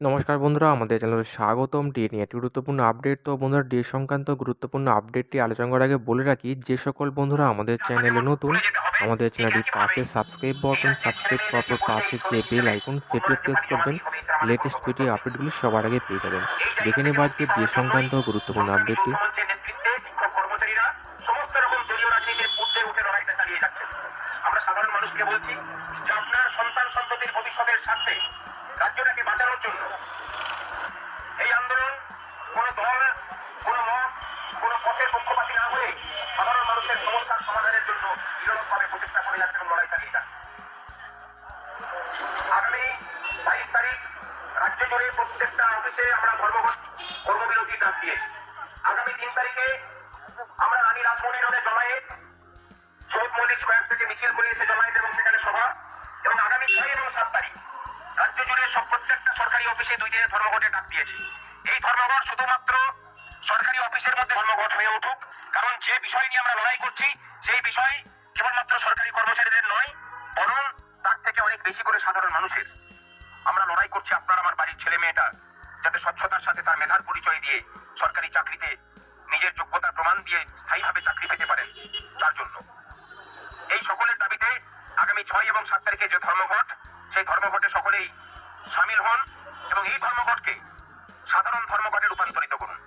নমস্কার বন্ধুরা, আমাদের চ্যানেলে স্বাগতম। ডিএ নিয়ে একটি গুরুত্বপূর্ণ আপডেট তো বন্ধুরা ডিএ সংক্রান্ত গুরুত্বপূর্ণ আপডেটটি আলোচনা করার আগে বলে রাখি, যে সকল বন্ধুরা আমাদের চ্যানেলে নতুন, আমাদের চ্যানেলটি পাশে সাবস্ক্রাইব বাটন সাবস্ক্রাইব করার পর পাশে যে বেল আইকন সেটিও প্রেস করবেন। লেটেস্ট ভিডিও আপডেটগুলি সবার আগে পেয়ে যাবেন। দেখে নেব আজকে ডিএ সংক্রান্ত গুরুত্বপূর্ণ আপডেটটি আমরা সাধারণ মানুষকে বলছি, যে আপনার সন্তান সন্ততির ভবিষ্যতের স্বার্থে রাজ্যটাকে বাঁচানোর জন্য। এই আন্দোলন কোনো দল, কোনো মত, কোনো পথের পক্ষপাতী না হয়ে সাধারণ মানুষের সমস্যার সমাধানের জন্য নিরলসভাবে প্রচেষ্টা করে যাচ্ছে এবং লড়াই চালিয়ে যাচ্ছে। আগামী বাইশ তারিখ, রাজ্য জুড়ে প্রত্যেকটা অফিসে আমরা ধর্মঘট কর্মবিরতি ডাক দিয়েছি। আগামী তিন তারিখে আমরা রানী রাসমণি রোডে জমায়েত শহীদ মল্লিক স্কোয়ার থেকে মিছিল করে এসে জমায়েত এবং সেখানে সভা এবং আগামী ছয় এবং সাত তারিখ সরকারি অফিসে দুই দিনের ধর্মঘটে ডাক দিয়েছি। এই ধর্মঘট শুধুমাত্র সরকারি অফিসের মধ্যে ধর্মঘট হয়ে উঠুক, কারণ যে বিষয় নিয়ে আমরা লড়াই করছি, সেই বিষয় কেবলমাত্র সরকারি কর্মচারীদের নয়, বরং তার থেকে অনেক বেশি করে সাধারণ মানুষের। আমরা লড়াই করছি আপনার আমার বাড়ির ছেলে মেয়েটা যাতে স্বচ্ছতার সাথে তার মেধার পরিচয় দিয়ে সরকারি চাকরিতে নিজের যোগ্যতার প্রমাণ দিয়ে স্থায়ীভাবে চাকরি পেতে পারেন। তার জন্য। এই সকলের দাবিতে আগামী ছয় এবং সাত তারিখে যে ধর্মঘট, সেই ধর্মঘটে সকলেই সামিল হন এবং এই ধর্মঘটকে সাধারণ ধর্মঘটে রূপান্তরিত করুন।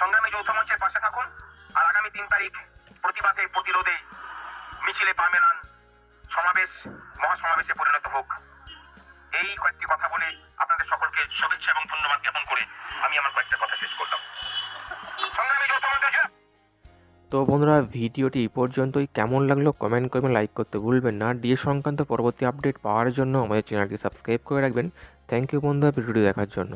সংগ্রামী যৌথ মঞ্চের পাশে থাকুন আর আগামী তিন তারিখ প্রতিবাদে, প্রতিরোধে মিছিলে পা মেলান সমাবেশ, মহাসমাবেশে পরিণত হোক। এই কয়েকটি কথা বলে আপনাদের সকলকে শুভেচ্ছা এবং ধন্যবাদ জ্ঞাপন করে আমি আমার কয়েকটা কথা শেষ করলাম। তো বন্ধুরা, ভিডিওটি পর্যন্তই। কেমন লাগল কমেন্ট করবেন লাইক করতে ভুলবেন না। ডিএ সংক্রান্ত পরবর্তী আপডেট পাওয়ার জন্য আমাদের চ্যানেলটি সাবস্ক্রাইব করে রাখবেন। থ্যাংক ইউ বন্ধুরা, ভিডিওটি দেখার জন্য।